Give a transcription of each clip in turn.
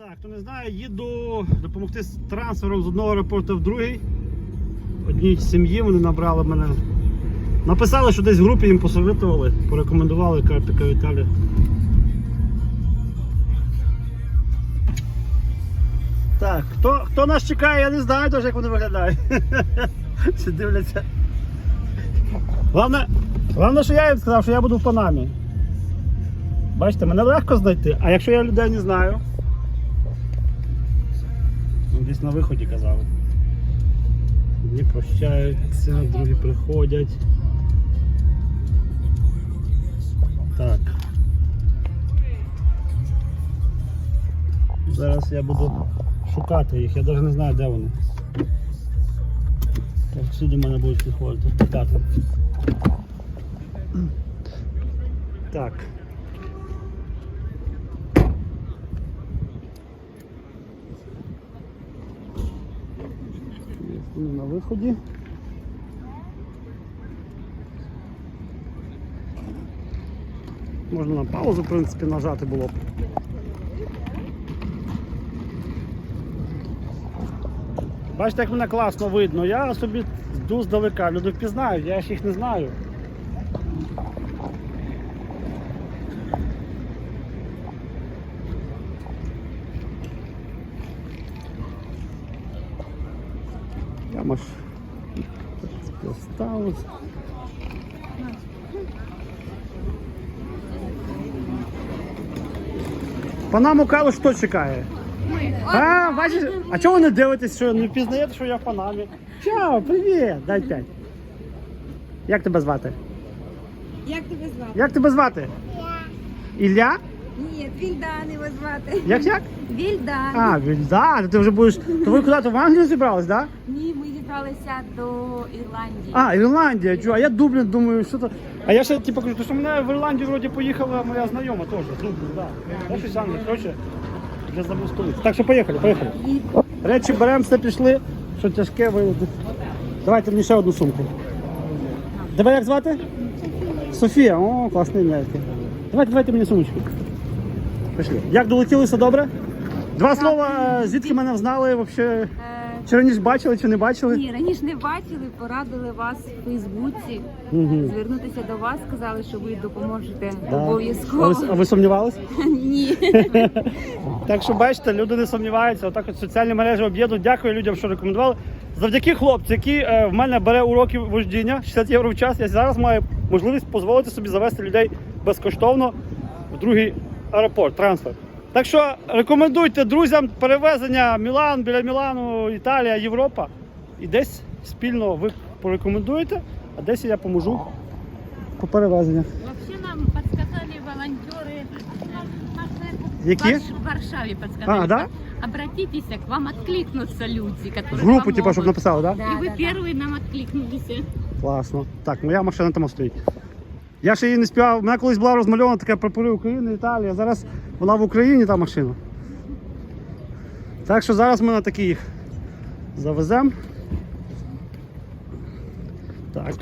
Так, хто не знає, їду допомогти з трансфером з одного аеропорту в другий. Одній сім'ї вони набрали мене. Написали, що десь в групі їм посоветували, порекомендували Карпіка Віталія. Так, хто, хто нас чекає, я не знаю теж, як вони виглядають. Чи дивляться. Головне, головне, що я їм сказав, що я буду в Панамі. Бачите, мене легко знайти, а якщо я людей не знаю. Десь на виході казали. Одні прощаються, другі приходять. Так. Зараз я буду шукати їх, я навіть не знаю, де вони. Всюди мене будуть підходити, питати. Так. Вони на виході. Можна на паузу, в принципі, нажати було б. Бачите, як мене класно видно. Я собі йду здалека. Люди впізнають, я ж їх не знаю. Я маш. Панаму Калу що чекає? А, бачиш, а чого ви не дивитесь, що не впізнаєте, що я в Панамі? Чао, привіт! Дай п'ять. Як тебе звати? Як тебе звати? Як тебе звати? Ілля. Ілля? Ні, Вільдан його звати. Як як? Вільдан. А, Вільда, ти вже будеш. То ви куди-то в Англію зібрались, так? Да? Ні, ми зібралися до Ірландії. А, Ірландія, чу, а я Дублін думаю, що то. А я ще типу кажу, то що мене в Ірландію вроді поїхала моя знайома теж, Дублін, так. Да. Я щось коротше, вже забув столицю. Так що поїхали, поїхали. Речі беремо, все пішли, що тяжке вивезти. Давайте мені ще одну сумку. Тебе як звати? Софія, о, класне ім'я. Давайте, давайте мені сумочку. Пішли. Як долетіли, все добре? Два слова, е, звідки мене взнали, взагалі, е, чи раніше бачили, чи не бачили? ні, раніше не бачили, порадили вас в Фейсбуці. Угу. Звернутися до вас, сказали, що ви допоможете А обов'язково. ви, а ви сумнівались? Ні. Так що бачите, люди не сумніваються. Отак от соціальні мережі об'єднують. Дякую людям, що рекомендували. Завдяки хлопцю, який е, в мене бере уроки вождіння, 60 євро в час, я зараз маю можливість дозволити собі завести людей безкоштовно в другий аеропорт, трансфер. Так що рекомендуйте друзям перевезення Мілан, біля Мілану, Італія, Європа. І десь спільно ви порекомендуєте, а десь я поможу по перевезеннях. Вообще нам подсказали волонтеры Які? в Варшаве подсказали. А, да? Обратитесь, к вам откликнутся люди, которые В групу, помогут. типу, щоб написали, так? Да? И вы первые нам откликнулись. Класно. Так, моя машина там стоїть. Я ще її не співав. У мене колись була розмальована така прапори України, Італія. Зараз вона в Україні та машина. Так що зараз ми на такі завеземо. Так.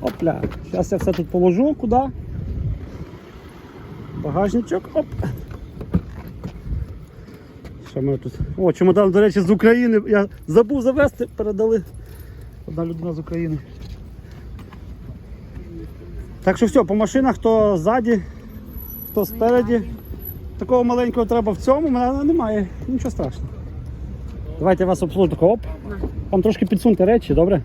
Опля. Зараз я все тут положу. Куди? Багажничок. Оп. Що ми тут? О, чемодан, до речі, з України. Я забув завести, передали. Одна людина з України. Так що все, по машинах, хто ззаді, хто спереді. Такого маленького треба в цьому, в мене немає. Нічого страшного. Давайте я вас обслужу тако, оп. Там трошки підсуньте речі, добре?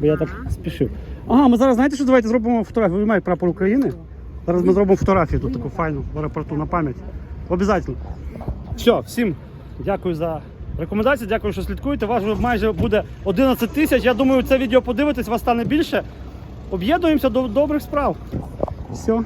Бо я так спішив. Ага, ми зараз знаєте, що давайте зробимо фотографію. Ви маєте прапор України. Зараз ми зробимо фотографію тут таку файну в аеропорту на пам'ять. Обязательно. Все, всім дякую за рекомендації, дякую, що слідкуєте. Вас вже майже буде 11 тисяч. Я думаю, це відео подивитесь, вас стане більше. Об'єднуємося до добрих справ. Все.